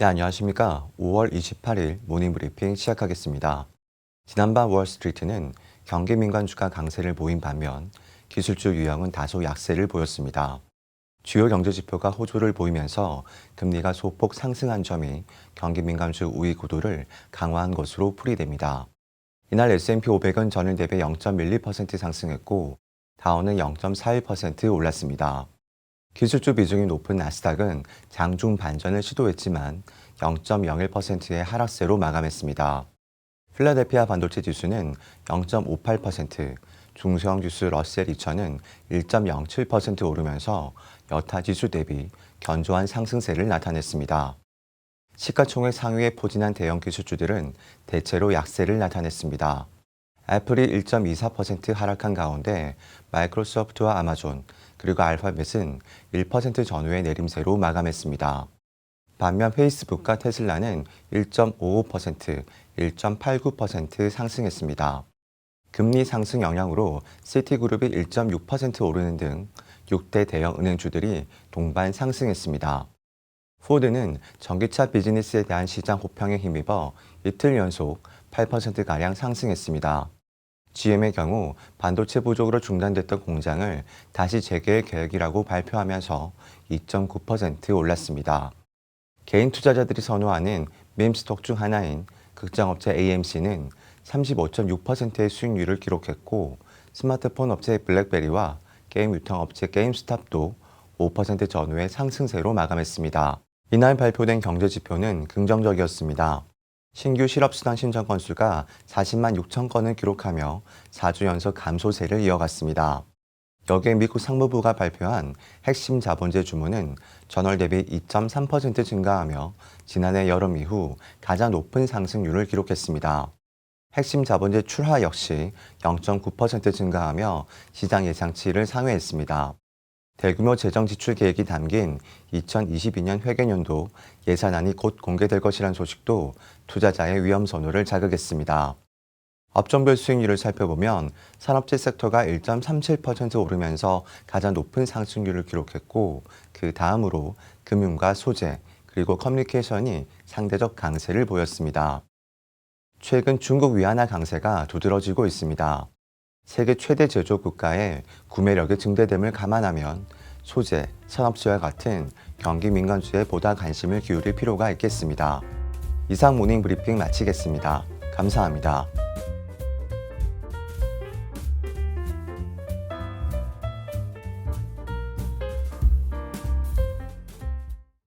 네, 안녕하십니까. 5월 28일 모닝 브리핑 시작하겠습니다. 지난밤 월스트리트는 경기 민간 주가 강세를 보인 반면 기술주 유형은 다소 약세를 보였습니다. 주요 경제 지표가 호조를 보이면서 금리가 소폭 상승한 점이 경기 민감주 우위 구도를 강화한 것으로 풀이됩니다. 이날 S&P 500은 전일 대비 0.12% 상승했고 다우는 0.41% 올랐습니다. 기술주 비중이 높은 나스닥은 장중 반전을 시도했지만 0.01%의 하락세로 마감했습니다. 필라델피아 반도체 지수는 0.58%, 중소형 지수 러셀 2000은 1.07% 오르면서 여타 지수 대비 견조한 상승세를 나타냈습니다. 시가총액 상위에 포진한 대형 기술주들은 대체로 약세를 나타냈습니다. 애플이 1.24% 하락한 가운데 마이크로소프트와 아마존 그리고 알파벳은 1% 전후의 내림세로 마감했습니다. 반면 페이스북과 테슬라는 1.55%, 1.89% 상승했습니다. 금리 상승 영향으로 시티그룹이 1.6% 오르는 등 6대 대형 은행주들이 동반 상승했습니다. 포드는 전기차 비즈니스에 대한 시장 호평에 힘입어 이틀 연속 8%가량 상승했습니다. GM의 경우 반도체 부족으로 중단됐던 공장을 다시 재개할 계획이라고 발표하면서 2.9% 올랐습니다. 개인 투자자들이 선호하는 밈스톡 중 하나인 극장업체 AMC는 35.6%의 수익률을 기록했고 스마트폰 업체 블랙베리와 게임 유통 업체 게임스탑도 5% 전후의 상승세로 마감했습니다. 이날 발표된 경제 지표는 긍정적이었습니다. 신규 실업수당 신청 건수가 40만 6천 건을 기록하며 4주 연속 감소세를 이어갔습니다. 여기에 미국 상무부가 발표한 핵심 자본재 주문은 전월 대비 2.3% 증가하며 지난해 여름 이후 가장 높은 상승률을 기록했습니다. 핵심 자본재 출하 역시 0.9% 증가하며 시장 예상치를 상회했습니다. 대규모 재정 지출 계획이 담긴 2022년 회계년도 예산안이 곧 공개될 것이란 소식도 투자자의 위험 선호를 자극했습니다. 업종별 수익률을 살펴보면 산업재 섹터가 1.37% 오르면서 가장 높은 상승률을 기록했고 그 다음으로 금융과 소재 그리고 커뮤니케이션이 상대적 강세를 보였습니다. 최근 중국 위안화 강세가 두드러지고 있습니다. 세계 최대 제조업 국가의 구매력의 증대됨을 감안하면 소재, 산업재와 같은 경기 민간주에 보다 관심을 기울일 필요가 있겠습니다. 이상 모닝 브리핑 마치겠습니다. 감사합니다.